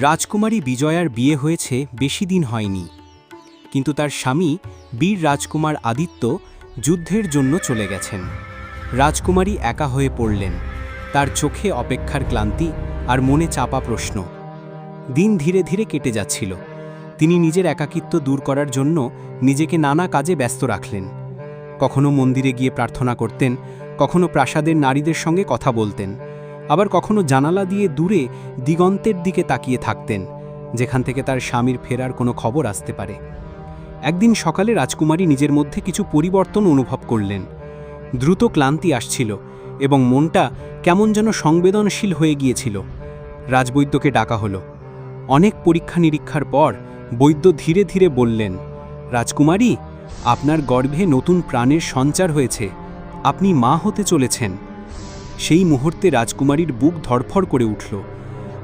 রাজকুমারী বিজয়ার বিয়ে হয়েছে বেশি দিন হয়নি। কিন্তু তার স্বামী বীর রাজকুমার আদিত্য যুদ্ধের জন্য চলে গেছেন। রাজকুমারী একা হয়ে পড়লেন। তার চোখে অপেক্ষার ক্লান্তি আর মনে চাপা প্রশ্ন। দিন ধীরে ধীরে কেটে যাচ্ছিল। তিনি নিজের একাকিত্ব দূর করার জন্য নিজেকে নানা কাজে ব্যস্ত রাখলেন। কখনো মন্দিরে গিয়ে প্রার্থনা করতেন, কখনো প্রাসাদের নারীদের সঙ্গে কথা বলতেন আবার কখনো জানালা দিয়ে দূরে দিগন্তের দিকে তাকিয়ে থাকতেন, যেখান থেকে তার স্বামীর ফেরার কোনো খবর আসতে পারে। একদিন সকালে রাজকুমারী নিজের মধ্যে কিছু পরিবর্তন অনুভব করলেন। দ্রুত ক্লান্তি আসছিল এবং মনটা কেমন যেন সংবেদনশীল হয়ে গিয়েছিল। রাজবৈদ্যকে ডাকা হলো। অনেক পরীক্ষা নিরীক্ষার পর বৈদ্য ধীরে ধীরে বললেন, রাজকুমারী, আপনার গর্ভে নতুন প্রাণের সঞ্চার হয়েছে। আপনি মা হতে চলেছেন। সেই মুহূর্তে রাজকুমারীর বুক ধড়ফড় করে উঠল।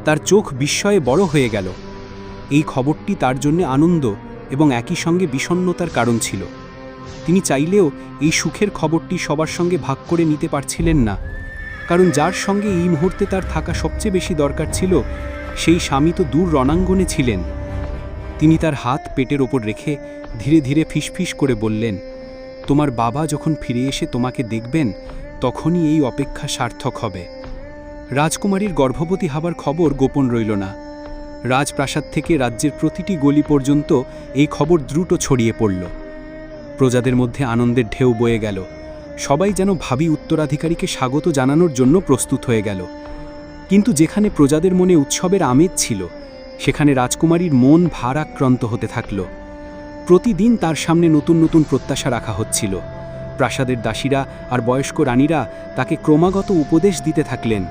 তার চোখ বিস্ময়ে বড় হয়ে গেল। এই খবরটি তার জন্য আনন্দ এবং একই সঙ্গে বিষণ্ণতার কারণ ছিল। তিনি চাইলেও এই সুখের খবরটি সবার সঙ্গে ভাগ করে নিতে পারছিলেন না। কারণ যার সঙ্গে এই মুহূর্তে তার থাকা সবচেয়ে বেশি দরকার ছিল, সেই স্বামী তো দূর রণাঙ্গনে ছিলেন। তিনি তার হাত পেটের ওপর রেখে ধীরে ধীরে ফিসফিস করে বললেন, তোমার বাবা যখন ফিরে এসে তোমাকে দেখবেন তখনই এই অপেক্ষা সার্থক হবে। রাজকুমারীর গর্ভবতী হবার খবর গোপন রইল না। রাজপ্রাসাদ থেকে রাজ্যের প্রতিটি গলি পর্যন্ত এই খবর দ্রুত ছড়িয়ে পড়ল। প্রজাদের মধ্যে আনন্দের ঢেউ বয়ে গেল। সবাই যেন ভাবি উত্তরাধিকারীকে স্বাগত জানানোর জন্য প্রস্তুত হয়ে গেল। কিন্তু যেখানে প্রজাদের মনে উৎসবের আমেজ ছিল, সেখানে রাজকুমারীর মন ভারাক্রান্ত হতে থাকল। প্রতিদিন তার সামনে নতুন নতুন প্রত্যাশা রাখা হচ্ছিল। প্রাসাদের দাসীরা আর বয়স্ক রানীরা তাকে ক্রমাগত উপদেশ দিতে থাকলেন।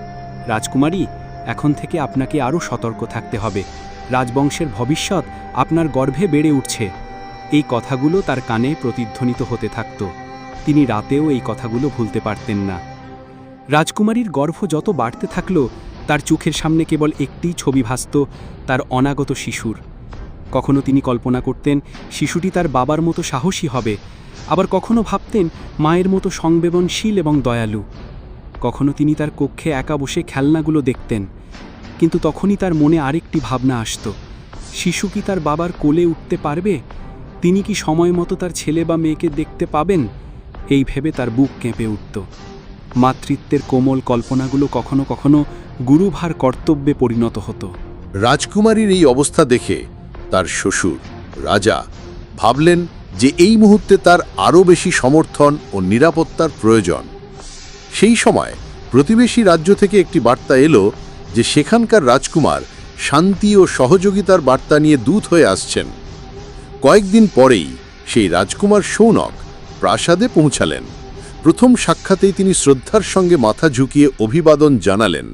রাজকুমারী, এখন থেকে আপনাকে আরও সতর্ক থাকতে হবে। রাজবংশের ভবিষ্যৎ আপনার গর্ভে বেড়ে উঠছে। এই কথাগুলো তার কানে প্রতিধ্বনিত হতে থাকত। তিনি রাতেও এই কথাগুলো ভুলতে পারতেন না। রাজকুমারীর গর্ভ যত বাড়তে থাকল, তার চোখের সামনে কেবল একটিই ছবি ভাসত, তার অনাগত শিশুর। কখনো তিনি কল্পনা করতেন শিশুটি তার বাবার মতো সাহসী হবে, আবার কখনো ভাবতেন মায়ের মতো সংবেদনশীল এবং দয়ালু। কখনো তিনি তার কক্ষে একা বসে খেলনাগুলো দেখতেন, কিন্তু তখনই তার মনে আরেকটি ভাবনা আসত, শিশু কি তার বাবার কোলে উঠতে পারবে? তিনি কি সময় মতো তার ছেলে বা মেয়েকে দেখতে পাবেন? এই ভেবে তার বুক কেঁপে উঠত। মাতৃত্বের কোমল কল্পনাগুলো কখনো কখনো গুরুভার কর্তব্যে পরিণত হতো। রাজকুমারীর এই অবস্থা দেখে তার শ্বশুর, রাজা, ভাবলেন যে এই মুহূর্তে তার আরও বেশি সমর্থন ও নিরাপত্তার প্রয়োজন। সেই সময় প্রতিবেশী রাজ্য থেকে একটি বার্তা এলো যে সেখানকার রাজকুমার শান্তি ও সহযোগিতার বার্তা নিয়ে দূত হয়ে আসছেন। কয়েকদিন পরেই সেই রাজকুমার সৌনক প্রাসাদে পৌঁছালেন। প্রথম সাক্ষাতেই তিনি শ্রদ্ধার সঙ্গে মাথা ঝুঁকিয়ে অভিবাদন জানালেন।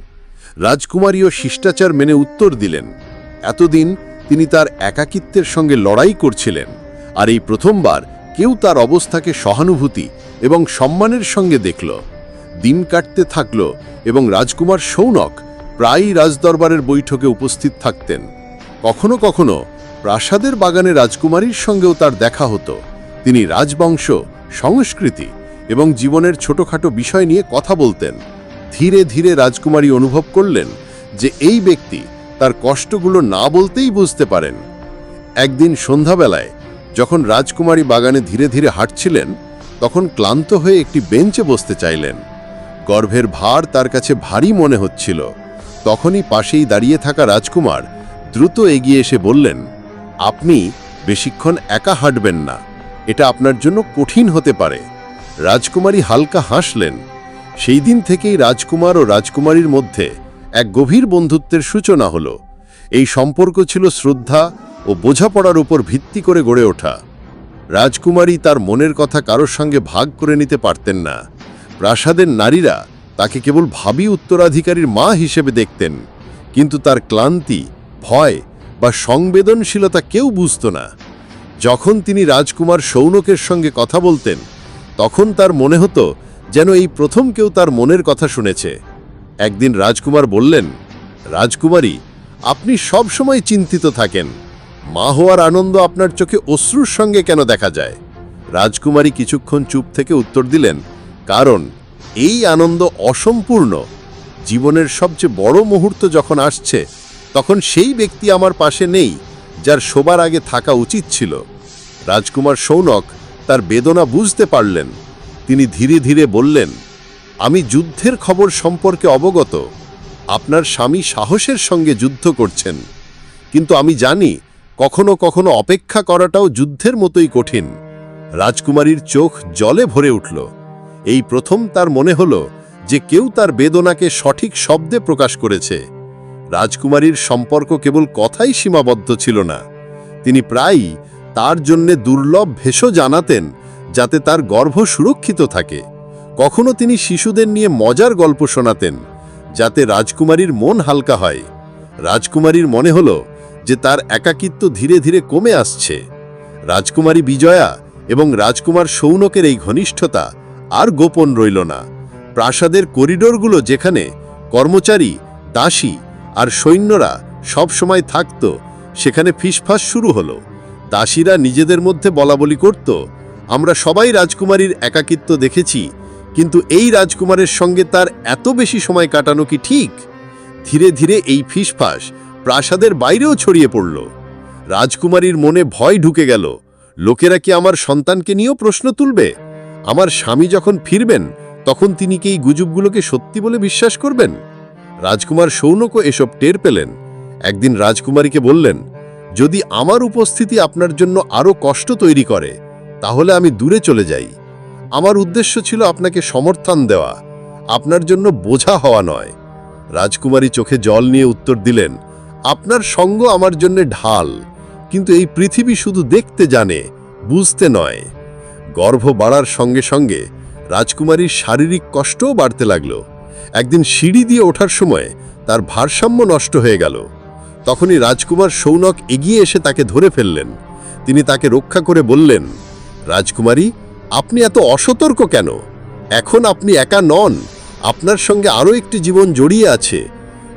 রাজকুমারীও শিষ্টাচার মেনে উত্তর দিলেন। এতদিন তিনি তার একাকিত্বের সঙ্গে লড়াই করছিলেন, আর এই প্রথমবার কেউ তার অবস্থাকে সহানুভূতি এবং সম্মানের সঙ্গে দেখল। দিন কাটতে থাকল এবং রাজকুমার সৌনক প্রায়ই রাজদরবারের বৈঠকে উপস্থিত থাকতেন। কখনো কখনো প্রাসাদের বাগানে রাজকুমারীর সঙ্গেও তার দেখা হতো। তিনি রাজবংশ, সংস্কৃতি এবং জীবনের ছোটখাটো বিষয় নিয়ে কথা বলতেন। ধীরে ধীরে রাজকুমারী অনুভব করলেন যে এই ব্যক্তি তার কষ্টগুলো না বলতেই বুঝতে পারেন। একদিন সন্ধ্যাবেলায় যখন রাজকুমারী বাগানে ধীরে ধীরে হাঁটছিলেন, তখন ক্লান্ত হয়ে একটি বেঞ্চে বসতে চাইলেন। গর্ভের ভার তার কাছে ভারী মনে হচ্ছিল। তখনই পাশেই দাঁড়িয়ে থাকা রাজকুমার দ্রুত এগিয়ে এসে বললেন, আপনি বেশিক্ষণ একা হাঁটবেন না। এটা আপনার জন্য কঠিন হতে পারে। রাজকুমারী হালকা হাসলেন। সেই দিন থেকেই রাজকুমার ও রাজকুমারীর মধ্যে এক গভীর বন্ধুত্বের সূচনা হলো। এই সম্পর্ক ছিল শ্রদ্ধা ও বোঝাপড়ার উপর ভিত্তি করে গড়ে ওঠা। রাজকুমারী তার মনের কথা কারোর সঙ্গে ভাগ করে নিতে পারতেন না। প্রাসাদের নারীরা তাকে কেবল ভাবি উত্তরাধিকারীর মা হিসেবে দেখতেন, কিন্তু তার ক্লান্তি, ভয় বা সংবেদনশীলতা কেউ বুঝত না। যখন তিনি রাজকুমার সৌনকের সঙ্গে কথা বলতেন, তখন তার মনে হতো যেন এই প্রথম কেউ তার মনের কথা শুনেছে। একদিন রাজকুমার বললেন, রাজকুমারী, আপনি সব সময় চিন্তিত থাকেন। মা হওয়ার আনন্দ আপনার চোখে অশ্রুর সঙ্গে কেন দেখা যায়? রাজকুমারী কিছুক্ষণ চুপ থেকে উত্তর দিলেন, কারণ এই আনন্দ অসম্পূর্ণ। জীবনের সবচেয়ে বড় মুহূর্ত যখন আসছে, তখন সেই ব্যক্তি আমার পাশে নেই, যার শোবার আগে থাকা উচিত ছিল। রাজকুমার সৌনক তার বেদনা বুঝতে পারলেন। তিনি ধীরে ধীরে বললেন আমি যুদ্ধের খবর সম্পর্কে অবগত। আপনার স্বামী সাহসের সঙ্গে যুদ্ধ করছেন। কিন্তু আমি জানি, কখনো কখনো অপেক্ষা করাটাও যুদ্ধের মতোই কঠিন। রাজকুমারীর চোখ জলে ভরে উঠল। এই প্রথম তার মনে হল যে কেউ তার বেদনাকে সঠিক শব্দে প্রকাশ করেছে। রাজকুমারীর সম্পর্ক কেবল কথাই সীমাবদ্ধ ছিল না। তিনি প্রায়ই তার জন্যে দুর্লভ ভেষজ জানাতেন যাতে তার গর্ভ সুরক্ষিত থাকে। কখনো তিনি শিশুদের নিয়ে মজার গল্প শোনাতেন, যাতে রাজকুমারীর মন হালকা হয়। রাজকুমারীর মনে হলো যে তার একাকিত্ব ধীরে ধীরে কমে আসছে। রাজকুমারী বিজয়া এবং রাজকুমার সৌনকের এই ঘনিষ্ঠতা আর গোপন রইল না। প্রাসাদের করিডোরগুলো যেখানে কর্মচারী, দাসী আর সৈন্যরা সব সময় থাকত, সেখানে ফিসফাস শুরু হলো। দাসীরা নিজেদের মধ্যে বলাবলি করত, আমরা সবাই রাজকুমারীর একাকিত্ব দেখেছি কিন্তু এই রাজকুমারের সঙ্গে তার এত বেশি সময় কাটানো কি ঠিক? ধীরে ধীরে এই ফিসফাস প্রাসাদের বাইরেও ছড়িয়ে পড়ল। রাজকুমারীর মনে ভয় ঢুকে গেল। লোকেরা কি আমার সন্তানকে নিয়েও প্রশ্ন তুলবে? আমার স্বামী যখন ফিরবেন, তখন তিনি কি এই গুজবগুলোকে সত্যি বলে বিশ্বাস করবেন? রাজকুমার সৌনকও এসব টের পেলেন। একদিন রাজকুমারীকে বললেন, যদি আমার উপস্থিতি আপনার জন্য আরও কষ্ট তৈরি করে, তাহলে আমি দূরে চলে যাই। আমার উদ্দেশ্য ছিল আপনাকে সমর্থন দেওয়া, আপনার জন্য বোঝা হওয়া নয়। রাজকুমারী চোখে জল নিয়ে উত্তর দিলেন, আপনার সঙ্গ আমার জন্য ঢাল, কিন্তু এই পৃথিবী শুধু দেখতে জানে, বুঝতে নয়। গর্ভ বাড়ার সঙ্গে সঙ্গে রাজকুমারীর শারীরিক কষ্টও বাড়তে লাগল। একদিন সিঁড়ি দিয়ে ওঠার সময় তার ভারসাম্য নষ্ট হয়ে গেল। তখনই রাজকুমার সৌনক এগিয়ে এসে তাকে ধরে ফেললেন। তিনি তাকে রক্ষা করে বললেন, রাজকুমারী আপনি এত অসতর্ক কেন? এখন আপনি একা নন। আপনার সঙ্গে আরও একটি জীবন জড়িয়ে আছে।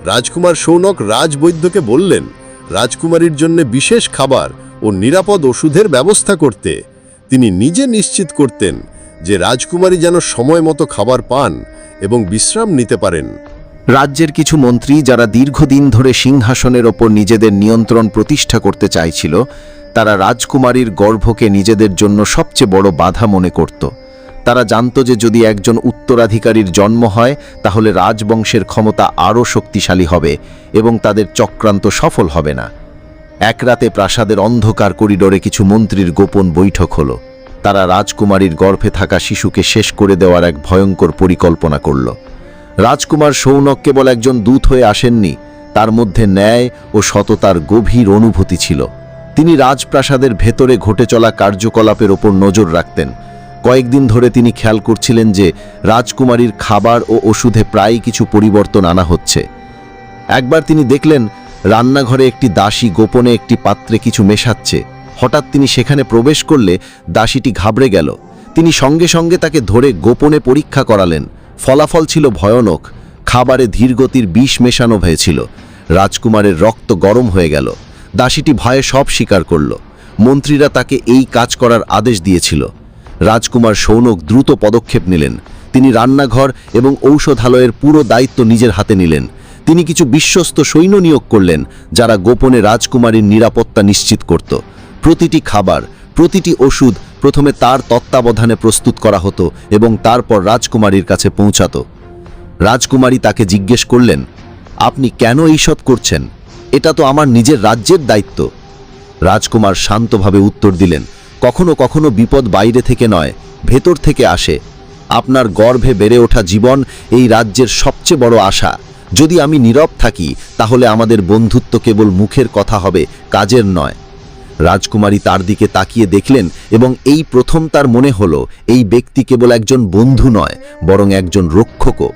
রাজকুমার সৌনক রাজবৈদ্যকে বললেন, রাজকুমারীর জন্য বিশেষ খাবার ও নিরাপদ ওষুধের ব্যবস্থা করতে। তিনি নিজে নিশ্চিত করতেন যে রাজকুমারী যেন সময় মতো খাবার পান এবং বিশ্রাম নিতে পারেন। রাজ্যের কিছু মন্ত্রী যারা দীর্ঘদিন ধরে সিংহাসনের ওপর নিজেদের নিয়ন্ত্রণ প্রতিষ্ঠা করতে চাইছিল তারা রাজকুমারীর গর্ভকে নিজেদের জন্য সবচেয়ে বড় বাধা মনে করত। তারা জানত যে যদি একজন উত্তরাধিকারীর জন্ম হয়, তাহলে রাজবংশের ক্ষমতা আরও শক্তিশালী হবে এবং তাদের চক্রান্ত সফল হবে না। এক রাতে প্রাসাদের অন্ধকার করিডোরে কিছু মন্ত্রীর গোপন বৈঠক হলো। তারা রাজকুমারীর গর্ভে থাকা শিশুকে শেষ করে দেওয়ার এক ভয়ঙ্কর পরিকল্পনা করল। রাজকুমার সৌনক কেবল একজন দূত হয়ে আসেননি, তার মধ্যে ন্যায় ও সততার গভীর অনুভূতি ছিল। তিনি রাজপ্রাসাদের ভেতরে ঘটে চলা কার্যকলাপের ওপর নজর রাখতেন। কয়েকদিন ধরে তিনি খেয়াল করছিলেন যে রাজকুমারীর খাবার ও ওষুধে প্রায় কিছু পরিবর্তন আনা হচ্ছে। একবার তিনি দেখলেন, রান্নাঘরে একটি দাসী গোপনে একটি পাত্রে কিছু মেশাচ্ছে। হঠাৎ তিনি সেখানে প্রবেশ করলে দাসীটি ঘাবড়ে গেল। তিনি সঙ্গে সঙ্গে তাকে ধরে গোপনে পরীক্ষা করালেন। ফলাফল ছিল ভয়ানক। খাবারে ধীরগতির বিষ মেশানো হয়েছিল। রাজকুমারের রক্ত গরম হয়ে গেল। দাসীটি ভয়ে সব স্বীকার করল। মন্ত্রীরা তাকে এই কাজ করার আদেশ দিয়েছিল। রাজকুমার সৌনক দ্রুত পদক্ষেপ নিলেন। তিনি রান্নাঘর এবং ঔষধালয়ের পুরো দায়িত্ব নিজের হাতে নিলেন। তিনি কিছু বিশ্বস্ত সৈন্য নিয়োগ করলেন, যারা গোপনে রাজকুমারীর নিরাপত্তা নিশ্চিত করত। প্রতিটি খাবার, প্রতিটি ওষুধ প্রথমে তার তত্ত্বাবধানে প্রস্তুত করা হতো এবং তারপর রাজকুমারীর কাছে পৌঁছাতো। রাজকুমারী তাকে জিজ্ঞেস করলেন, আপনি কেন এইসব করছেন? এটা তো আমার নিজের রাজ্যের দায়িত্ব। রাজকুমার শান্তভাবে উত্তর দিলেন, কখনো কখনো বিপদ বাইরে থেকে নয়, ভেতর থেকে আসে। আপনার গর্ভে বেড়ে ওঠা জীবন এই রাজ্যের সবচেয়ে বড় আশা। যদি আমি নীরব থাকি, তাহলে আমাদের বন্ধুত্ব কেবল মুখের কথা হবে, কাজের নয়। রাজকুমারী তার দিকে তাকিয়ে দেখলেন এবং এই প্রথম তার মনে হলো, এই ব্যক্তি কেবল একজন বন্ধু নয়, বরং একজন রক্ষকও।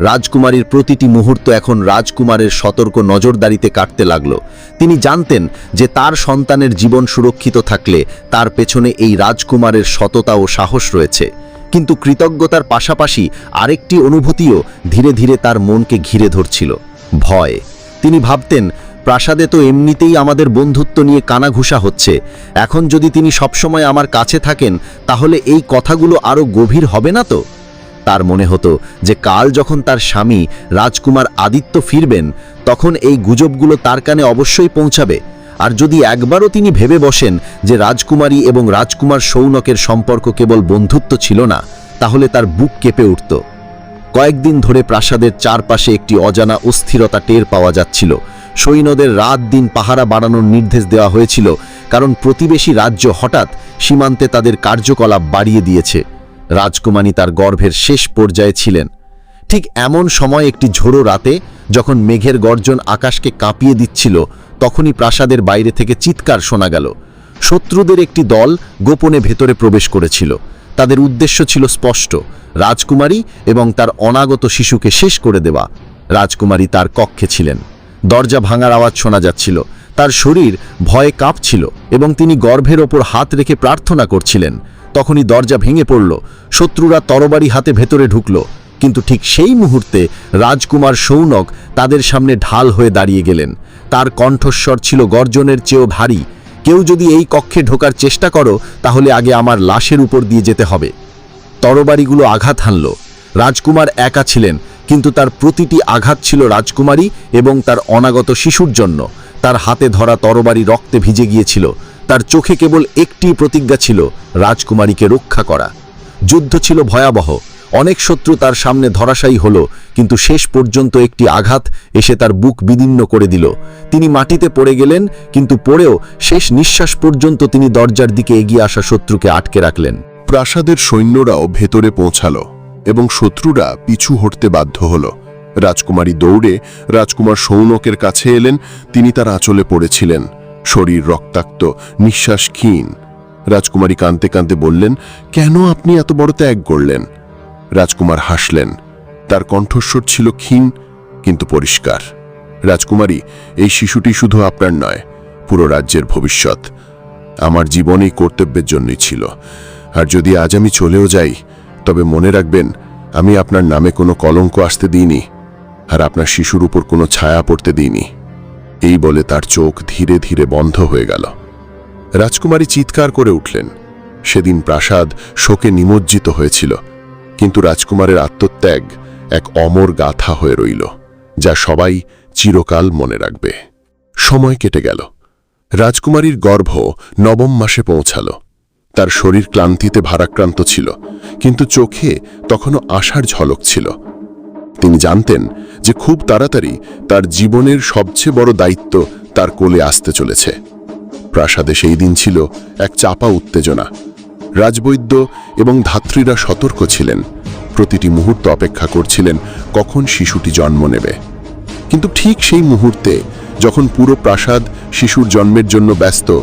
রাজকুমারীর প্রতিটি মুহূর্ত এখন রাজকুমারের সতর্ক নজরদারিতে কাটতে লাগল। তিনি জানতেন যে তার সন্তানের জীবন সুরক্ষিত থাকলে তার পেছনে এই রাজকুমারের সততা ও সাহস রয়েছে। কিন্তু কৃতজ্ঞতার পাশাপাশি আরেকটি অনুভূতিও ধীরে ধীরে তার মনকে ঘিরে ধরছিল, ভয়। তিনি ভাবতেন, প্রাসাদে তো এমনিতেই আমাদের বন্ধুত্ব নিয়ে কানাঘুষা হচ্ছে। এখন যদি তিনি সবসময় আমার কাছে থাকেন, তাহলে এই কথাগুলো আরও গভীর হবে না তো? তার মনে হতো যে কাল যখন তার স্বামী রাজকুমার আদিত্য ফিরবেন, তখন এই গুজবগুলো তার কানে অবশ্যই পৌঁছাবে। আর যদি একবারও তিনি ভেবে বসেন যে রাজকুমারী এবং রাজকুমার সৌনকের সম্পর্ক কেবল বন্ধুত্ব ছিল না, তাহলে তার বুক কেঁপে উঠত। কয়েকদিন ধরে প্রাসাদের চারপাশে একটি অজানা অস্থিরতা টের পাওয়া যাচ্ছিল। সৈন্যদের রাত দিন পাহারা বাড়ানোর নির্দেশ দেওয়া হয়েছিল, কারণ প্রতিবেশী রাজ্য হঠাৎ সীমান্তে তাদের কার্যকলাপ বাড়িয়ে দিয়েছে। রাজকুমারী তার গর্ভের শেষ পর্যায়ে ছিলেন। ঠিক এমন সময় একটি ঝোড়ো রাতে যখন মেঘের গর্জন আকাশকে কাঁপিয়ে দিচ্ছিল, তখনই প্রাসাদের বাইরে থেকে চিৎকার শোনা গেল। শত্রুদের একটি দল গোপনে ভেতরে প্রবেশ করেছিল। তাদের উদ্দেশ্য ছিল স্পষ্ট, রাজকুমারী এবং তার অনাগত শিশুকে শেষ করে দেওয়া। রাজকুমারী তার কক্ষে ছিলেন। দরজা ভাঙার আওয়াজ শোনা যাচ্ছিল। তার শরীর ভয়ে কাঁপছিল এবং তিনি গর্ভের ওপর হাত রেখে প্রার্থনা করছিলেন। তখনই দরজা ভেঙে পড়ল। শত্রুরা তরবারি হাতে ভেতরে ঢুকল। কিন্তু ঠিক সেই মুহূর্তে রাজকুমার সৌনক তাদের সামনে ঢাল হয়ে দাঁড়িয়ে গেলেন। তার কণ্ঠস্বর ছিল গর্জনের চেয়েও ভারী। কেউ যদি এই কক্ষে ঢোকার চেষ্টা করো, তাহলে আগে আমার লাশের উপর দিয়ে যেতে হবে। তরবারিগুলো আঘাত হানল। রাজকুমার একা ছিলেন, কিন্তু তার প্রতিটি আঘাত ছিল রাজকুমারী এবং তার অনাগত শিশুর জন্য। তার হাতে ধরা তরবারি রক্তে ভিজে গিয়েছিল। তার চোখে কেবল একটি প্রতিজ্ঞা ছিল, রাজকুমারীকে রক্ষা করা। যুদ্ধ ছিল ভয়াবহ। অনেক শত্রু তার সামনে ধরাশায়ী হল, কিন্তু শেষ পর্যন্ত একটি আঘাত এসে তার বুক বিদীর্ণ করে দিল। তিনি মাটিতে পড়ে গেলেন, কিন্তু পড়েও শেষ নিঃশ্বাস পর্যন্ত তিনি দরজার দিকে এগিয়ে আসা শত্রুকে আটকে রাখলেন। প্রাসাদের সৈন্যরাও ভেতরে পৌঁছালো এবং শত্রুরা পিছু হটতে বাধ্য হল। রাজকুমারী দৌড়ে রাজকুমার সৌনকের কাছে এলেন, তিনি তার আঁচলে পড়েছিলেন। শরীর রক্তাক্ত, নিঃশ্বাস ক্ষীণ। রাজকুমারী কাঁদতে কাঁদতে বললেন, কেন আপনি এত বড় ত্যাগ করলেন? রাজকুমার হাসলেন, তার কণ্ঠস্বর ছিল ক্ষীণ, কিন্তু পরিষ্কার। রাজকুমারী, এই শিশুটি শুধু আপনার নয়, পুরো রাজ্যের ভবিষ্যৎ। আমার জীবন এই কর্তব্যের জন্যই ছিল। আর যদি আজ আমি চলেও যাই, তবে মনে রাখবেন, আমি আপনার নামে কোনো কলঙ্ক আসতে দিইনি, আর আপনার শিশুর উপর কোনো ছায়া পড়তে দিইনি। এই বলে তার চোখ ধীরে ধীরে বন্ধ হয়ে গেল। রাজকুমারী চিৎকার করে উঠলেন। সেদিন প্রাসাদ শোকে নিমজ্জিত হয়েছিল, কিন্তু রাজকুমারের আত্মত্যাগ এক অমর গাথা হয়ে রইল, যা সবাই চিরকাল মনে রাখবে। সময় কেটে গেল। রাজকুমারীর গর্ভ নবম মাসে পৌঁছাল। তার শরীর ক্লান্তিতে ভারাক্রান্ত ছিল, কিন্তু চোখে তখনও আশার ঝলক ছিল। তিনি জানতেন যে খুব তাড়াতাড়ি তার জীবনের সবচেয়ে বড় দায়িত্ব তার কোলে আসতে চলেছে। প্রাসাদে সেই দিন ছিল এক চাপা উত্তেজনা। রাজবৈদ্য এবং ধাত্রীরা সতর্ক ছিলেন। প্রতিটি মুহূর্ত অপেক্ষা করছিলেন কখন শিশুটি জন্ম নেবে। কিন্তু ঠিক সেই মুহূর্তে যখন পুরো প্রাসাদ শিশুর জন্মের জন্য ব্যস্ত,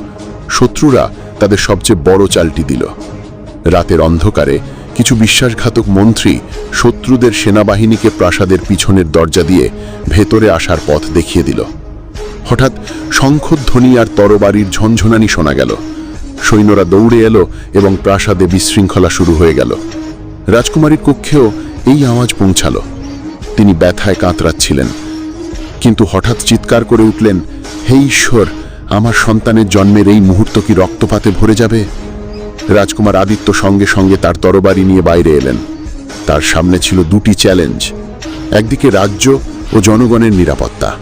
শত্রুরা তাদের সবচেয়ে বড় চালটি দিল। রাতের অন্ধকারে কিছু বিশ্বাসঘাতক মন্ত্রী শত্রুদের সেনাবাহিনীকে প্রাসাদের পিছনের দরজা দিয়ে ভেতরে আসার পথ দেখিয়ে দিল। হঠাৎ শঙ্খধ্বনি আর তরবারির ঝনঝনানি শোনা গেল। সৈন্যরা দৌড়ে এলো এবং প্রাসাদে বিশৃঙ্খলা শুরু হয়ে গেল। রাজকুমারীর কক্ষেও এই আওয়াজ পৌঁছালো। তিনি ব্যথায় কাঁতরাচ্ছিলেন। কিন্তু হঠাৎ চিৎকার করে উঠলেন, হে ঈশ্বর, আমার সন্তানের জন্মের এই মুহূর্ত কি রক্তপাতে ভরে যাবে? রাজকুমার আদিত্য সঙ্গে সঙ্গে তার তরবারি নিয়ে বাইরে এলেন। তার সামনে ছিল দুটি চ্যালেঞ্জ। একদিকে রাজ্য ও জনগণের নিরাপত্তা।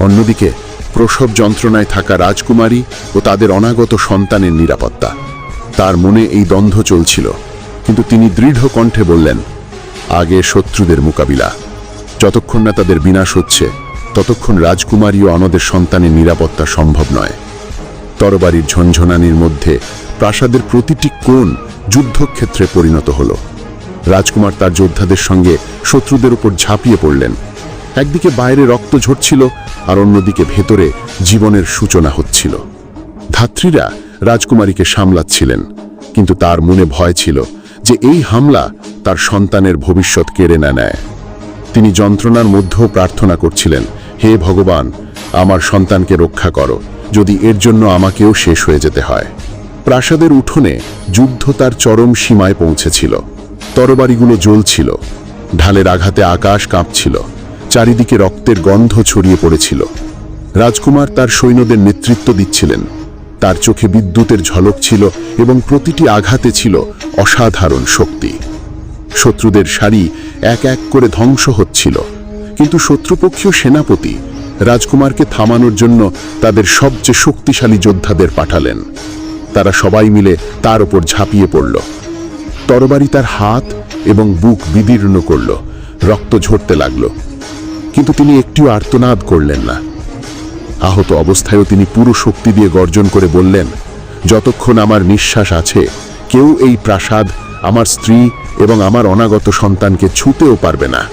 অন্যদিকে প্রসব যন্ত্রণায় থাকা রাজকুমারী ও তাদের অনাগত সন্তানের নিরাপত্তা। তার মনে এই দ্বন্দ্ব চলছিল। কিন্তু তিনি দৃঢ় কণ্ঠে বললেন, আগে শত্রুদের মোকাবিলা। যতক্ষণ না তাদের বিনাশ হচ্ছে, ততক্ষণ রাজকুমারী ও অনদের সন্তানের নিরাপত্তা সম্ভব নয়। তরবারির ঝনঝনানির মধ্যে প্রাসাদের প্রতিটি কোণ যুদ্ধক্ষেত্রে পরিণত হল। রাজকুমার তার যোদ্ধাদের সঙ্গে শত্রুদের উপর ঝাঁপিয়ে পড়লেন। একদিকে বাইরে রক্ত ঝরছিল, আর অন্যদিকে ভেতরে জীবনের সূচনা হচ্ছিল। ধাত্রীরা রাজকুমারীকে সামলাচ্ছিলেন, কিন্তু তার মনে ভয় ছিল যে এই হামলা তার সন্তানের ভবিষ্যৎ কেড়ে না নেয়। তিনি যন্ত্রণার মধ্যেও প্রার্থনা করছিলেন, হে ভগবান, আমার সন্তানকে রক্ষা করো, যদি এর জন্য আমাকেও শেষ হয়ে যেতে হয়। প্রাসাদের উঠোনে যুদ্ধ তার চরম সীমায় পৌঁছেছিল। তরবারিগুলো জ্বলছিল। ঢালের আঘাতে আকাশ কাঁপছিল। চারিদিকে রক্তের গন্ধ ছড়িয়ে পড়েছিল। রাজকুমার তার সৈন্যদের নেতৃত্ব দিচ্ছিলেন। তার চোখে বিদ্যুতের ঝলক ছিল এবং প্রতিটি আঘাতে ছিল অসাধারণ শক্তি। শত্রুদের সারি এক এক করে ধ্বংস হচ্ছিল। কিন্তু শত্রুপক্ষীয় সেনাপতি রাজকুমারকে থামানোর জন্য তাদের সবচেয়ে শক্তিশালী যোদ্ধাদের পাঠালেন। তারা সবাই মিলে তার ওপর ঝাঁপিয়ে পড়ল। তরবারি তার হাত এবং বুক বিদীর্ণ করল, রক্ত ঝরতে লাগল। কিন্তু তিনি একটিও আর্তনাদ করলেন না। আহত অবস্থায়ও তিনি পুরো শক্তি দিয়ে গর্জন করে বললেন, যতক্ষণ আমার নিঃশ্বাস আছে, কেউ এই প্রাসাদ, আমার স্ত্রী এবং আমার অনাগত সন্তানকে ছুতেও পারবে না।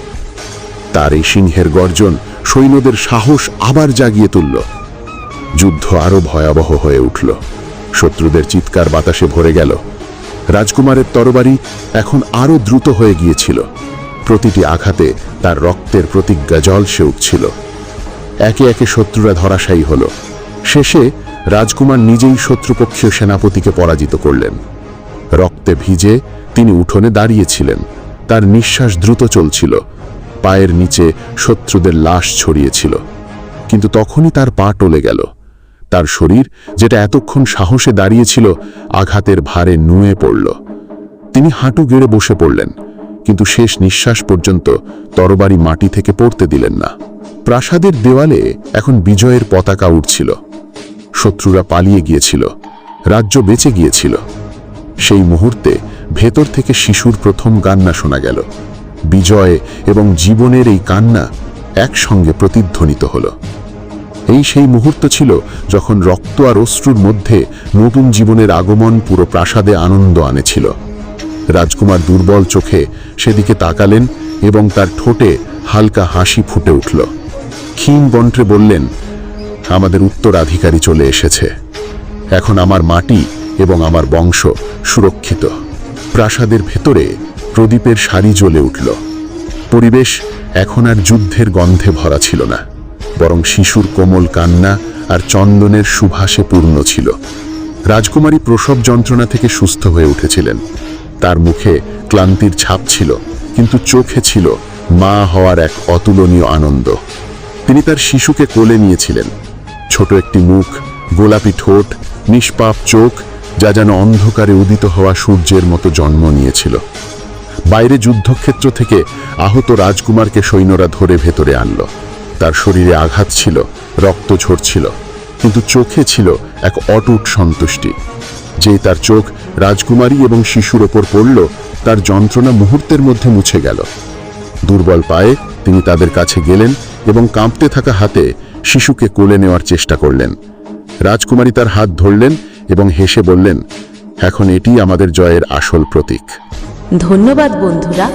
তার এই সিংহের গর্জন সৈন্যদের সাহস আবার জাগিয়ে তুলল। যুদ্ধ আরও ভয়াবহ হয়ে উঠল। শত্রুদের চিৎকার বাতাসে ভরে গেল। রাজকুমারের তরবারি এখন আরও দ্রুত হয়ে গিয়েছিল। প্রতিটি আঘাতে তার রক্তের প্রতিজ্ঞা জল সে উঠছিল। একে একে শত্রুরা ধরাশায়ী হল। শেষে রাজকুমার নিজেই শত্রুপক্ষীয় সেনাপতিকে পরাজিত করলেন। রক্তে ভিজে তিনি উঠোনে দাঁড়িয়েছিলেন। তার নিঃশ্বাস দ্রুত চলছিল। পায়ের নিচে শত্রুদের লাশ ছড়িয়েছিল। কিন্তু তখনই তার পা টলে গেল। তার শরীর, যেটা এতক্ষণ সাহসে দাঁড়িয়েছিল, আঘাতের ভারে নুয়ে পড়ল। তিনি হাঁটু গেড়ে বসে পড়লেন, কিন্তু শেষ নিঃশ্বাস পর্যন্ত তরবারি মাটি থেকে পড়তে দিলেন না। প্রাসাদের দেওয়ালে এখন বিজয়ের পতাকা উঠছিল শত্রুরা পালিয়ে গিয়েছিল, রাজ্য বেঁচে গিয়েছিল। সেই মুহূর্তে ভেতর থেকে শিশুর প্রথম কান্না শোনা গেল। বিজয় এবং জীবনের এই কান্না একসঙ্গে প্রতিধ্বনিত হল। এই সেই মুহূর্ত ছিল যখন রক্ত আর অশ্রুর মধ্যে নতুন জীবনের আগমন পুরো প্রাসাদে আনন্দ আনেছিল। রাজকুমার দুর্বল চোখে সেদিকে তাকালেন এবং তার ঠোঁটে হালকা হাসি ফুটে উঠল। ক্ষীণ বন্ট্রে বললেন, আমাদের উত্তরাধিকারী চলে এসেছে। এখন আমার মাটি এবং আমার বংশ সুরক্ষিত। প্রাসাদের ভেতরে প্রদীপের সারি জ্বলে উঠল। পরিবেশ এখন আর যুদ্ধের গন্ধে ভরা ছিল না। বরং শিশুর কোমল কান্না আর চন্দনের সুভাষে পূর্ণ ছিল। রাজকুমারী প্রসব যন্ত্রণা থেকে সুস্থ হয়ে উঠেছিলেন। তার মুখে ক্লান্তির ছাপ ছিল, কিন্তু চোখে ছিল মা হওয়ার এক অতুলনীয় আনন্দ। তিনি তার শিশুকে কোলে নিয়েছিলেন। ছোট একটি মুখ, গোলাপি ঠোঁট, নিষ্পাপ চোখ, যা যেন অন্ধকারে উদিত হওয়া সূর্যের মতো জন্ম নিয়েছিল। বাইরে যুদ্ধক্ষেত্র থেকে আহত রাজকুমারকে সৈন্যরা ধরে ভেতরে আনল। তার শরীরে আঘাত ছিল, রক্ত ঝরছিল, কিন্তু চোখে ছিল এক অটুট সন্তুষ্টি। যেই তার চোখ রাজকুমারী এবং শিশুর ওপর পড়ল, তার যন্ত্রণা মুহূর্তের মধ্যে মুছে গেল। দুর্বল পায়ে তিনি তাদের কাছে গেলেন এবং কাঁপতে থাকা হাতে শিশুকে কোলে নেওয়ার চেষ্টা করলেন। রাজকুমারী তার হাত ধরলেন এবং হেসে বললেন, এখন এটি আমাদের জয়ের আসল প্রতীক। ধন্যবাদ বন্ধুরা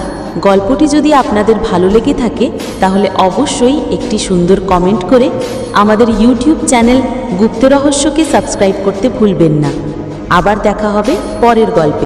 গল্পটি যদি আপনাদের ভালো লেগে থাকে, তাহলে অবশ্যই একটি সুন্দর কমেন্ট করে আমাদের ইউটিউব চ্যানেল গুপ্ত রহস্যকে সাবস্ক্রাইব করতে ভুলবেন না। আবার দেখা হবে পরের গল্পে।